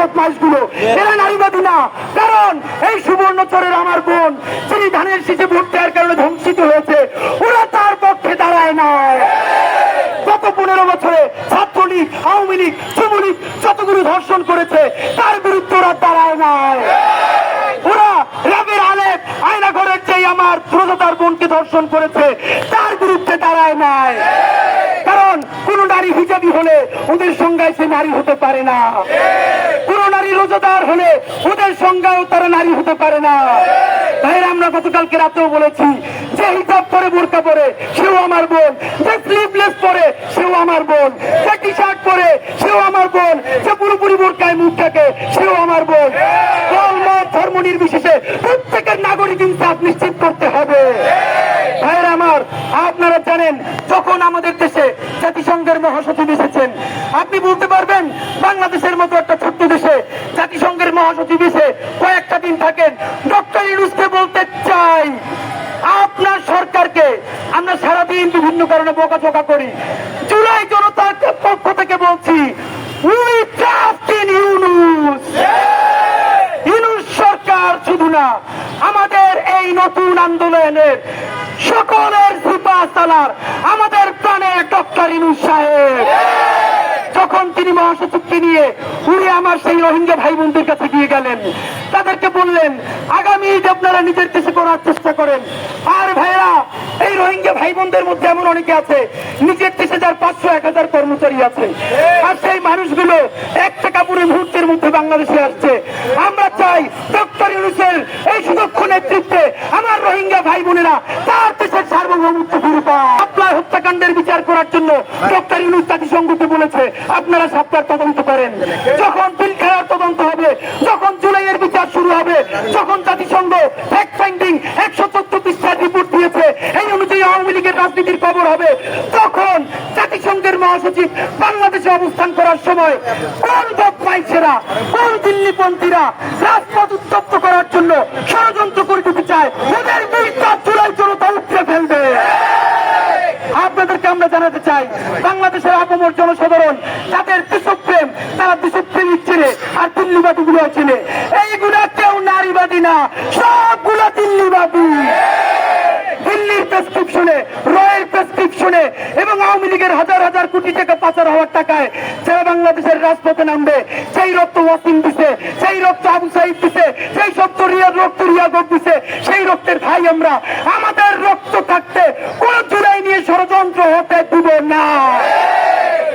বদমাইশগুলো এরা নারীবাদী না। কারণ এই সুবর্ণচরের আমার বোন যিনি ধানের শীতে ভোট দেওয়ার কারণে ধ্বংসিত হয়েছে ওরা তার পক্ষে দাঁড়ায় না গত পনেরো বছরে ছাত্রলীগ আওয়ামী লীগ যুবলীগ যতগুলো ধর্ষণ করেছে তার বিরুদ্ধে ওরা দাঁড়ায় নাই। ওরা রাবের আলেপ আয়না ঘরের যেই আমার প্রজাতার বোনকে ধর্ষণ করেছে তার বিরুদ্ধে দাঁড়ায় নাই। কারণ কোন নারী হিজাবি হলে ওদের সংজ্ঞায় সে নারী হতে পারে না। কোন নারী রোজাদার হলে ওদের সংজ্ঞায় তারা নারী হতে পারে না। তাই আমরা গতকালকে রাতেও বলেছি, যে হিজাব পরে বোরকা পরে, সেও আমার বোন। যে স্লিভলেস পরে, সেও আমার বোন। যে টি শার্ট পরে, সেও আমার বোন। যে পুরোপুরি বোরকায় মুখ থাকে সেও আমার বোন। ধর্ম নির্বিশেষে প্রত্যেকের নাগরিক ইনসাফ নিশ্চিত করতে হবে। ভাইয়েরা আমার, আপনারা জানেন, যখন আমাদের দেশে আপনি বলতে পারবেন, বাংলাদেশের মতো একটা ছোট্ট দেশে জাতিসংঘের মহাসচিব এসে কয়েকটা দিন থাকেন। ডক্টর ইউনুসকে বলতে চাই, আপনার সরকারকে আমরা সারাদিন বিভিন্ন কারণে বোকাচোকা করি। জুলাই জনতার পক্ষ থেকে বলছি সরকার শুধু না, আমাদের এই নতুন আন্দোলনের সকলের সিপা সালার, আমাদের প্রাণের ডক্টর ইনুস সাহেব। যখন তিনি মহাসচিবকে নিয়ে উড়ে আমার সেই রোহিঙ্গা ভাই বোনদের কাছে গিয়ে গেলেন, তাদেরকে বললেন, আগামী ঈদ আপনারা নিজের দেশে করার চেষ্টা করেন। আর ভাইরা এই রোহিঙ্গা ভাই বোনদের মধ্যে এমন অনেকে আছে, নিজের দেশে যার পাঁচশো এক হাজার কর্মচারী আছে। আর সেই মানুষগুলো এক টাকা পুরো মুহূর্তের মধ্যে বাংলাদেশে আসছে। আমরা চাই ডক্টর ইউনুসের এই সুদক্ষ নেতৃত্বে আমার রোহিঙ্গা ভাই বোনেরা করার জন্য ডক্টর ইউনুস জাতিসংঘকে বলেছে। আপনারা সাপ্তার তদন্ত করেন। যখন বিল খেলার তদন্ত হবে, যখন জুলাইয়ের বিচার শুরু হবে, যখন জাতিসংঘ ফ্যাক্ট ফাইন্ডিং একশো পৃষ্ঠার রিপোর্ট দিয়েছে, এই অনুযায়ী আওয়ামী লীগের রাজনীতির খবর হবে। তখন জাতিসংঘের মহাসচিব বাংলাদেশে অবস্থান করার সময় কোন বদমাইছেরা কোন দিল্লিপন্থীরা রাজপথ উত্তপ্ত করার জন্য ষড়যন্ত্র করে দিতে চায় ওদের বিরুদ্ধে জুলাই জনতা উঠে ফেলবে আপনাদেরকে আমরা জানাতে চাই বাংলাদেশের আপমর জনসাধারণ যাদের দেশপ্রেম তারা দেশপ্রেমিক ছেলে আর দিল্লিবাদী গুলো ছেলে। এইগুলা কেউ নারীবাদী না, সবগুলা দিল্লিবাদী। দিল্লির প্রেসক্রিপশনে রয়ের প্রেসক্রিপশনে এবং আওয়ামী লীগের হাজার হাজার কোটি টাকা পাচার হওয়ার টাকায় যারা বাংলাদেশের রাজপথে নামবে সেই রক্ত ওয়াসিম দিছে সেই রক্ত আবু সাইদ দিছে সেই সত্য রিয়ার রক্ত রিয়াগত দিছে, সেই রক্তের ভাই আমরা। আমাদের রক্ত থাকতে কোন জুলাই নিয়ে ষড়যন্ত্র হতে দিব না।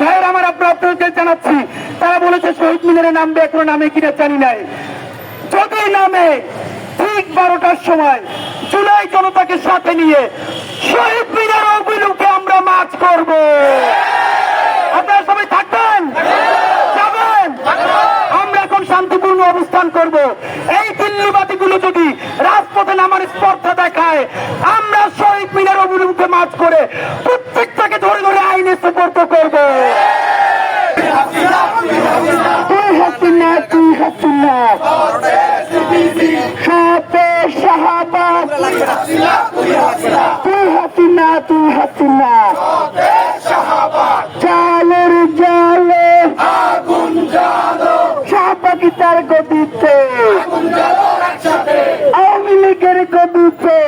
ভাইয়ের আমার আপনার আপনাদের জানাচ্ছি, তারা বলেছে শহীদ মিনারে নামবে, এখনও নামে কিনা জানি নাই। যদি নামে, ঠিক বারোটার সময় জুলাই জনতাকে সাথে নিয়ে শহীদ মিনার অভিমুখে আমরা মাছ করব। আপনারা সবাই থাকবেন? যাবেন? আমরা এখন শান্তিপূর্ণ অবস্থান করব। এই দিল্লিবাদীগুলো যদি রাজপথে নামার স্পর্ধা দেখায় করব। তুই হাসিনা তুই হাসিনা সাথে শাহাবাদ তুই হাসিনা তুই হাসিনা চালের জালে। শাহবাগিতার গদিতে? আওয়ামী লীগের গদিতে।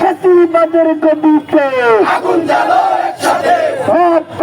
ফ্যাসিবাদের গদিতে।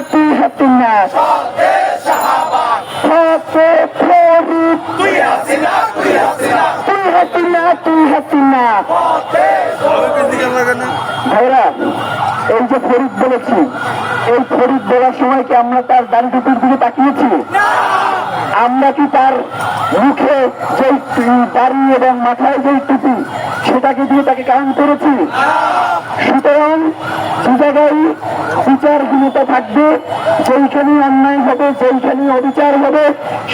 সাথে হাসিনা হাসিনা ভাইরা, এই যে ফরিদ বলেছি, এই ফরিদ বলার সময় কি আমরা তার দাড়ি টুপির দিকে তাকিয়েছি? আমরা কি তার মুখে যেই দাড়ি এবং মাথায় যেই টুপি সেটাকে দিয়ে তাকে কাউন্ট করেছি। সুতরাং যে জায়গায় বিচারহীনতা থাকবে যেইখানে অন্যায় হবে যেইখানে অবিচার হবে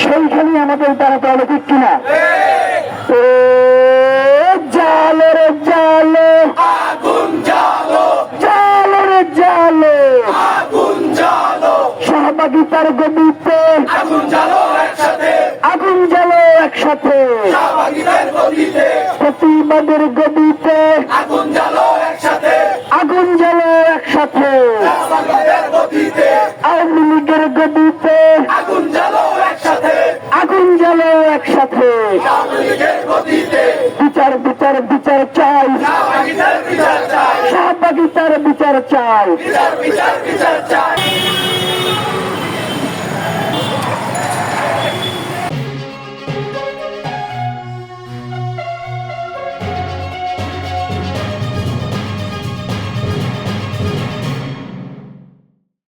সেইখানে আমাদের দাঁড়াতে হবে ঠিক কিনা? ও জালো রে জালো। আগুন জ্বালো জালো রে জালো। আগুন জ্বালো সহভাগিতার গতিতে আগুন জ্বালো একসাথে। প্রতিবাদের গতিতে আগুন জ্বালো একসাথে। আগুন জ্বালো একসাথে। আওয়ামী লীগের গদিতে আগুন জ্বালো একসাথে। আগুন জ্বালো একসাথে। বিচার বিচার বিচার চাই। সহভাগীদের বিচার চাই। সহভাগিতার বিচার চাই। বিচার বিচার বিচার চাই।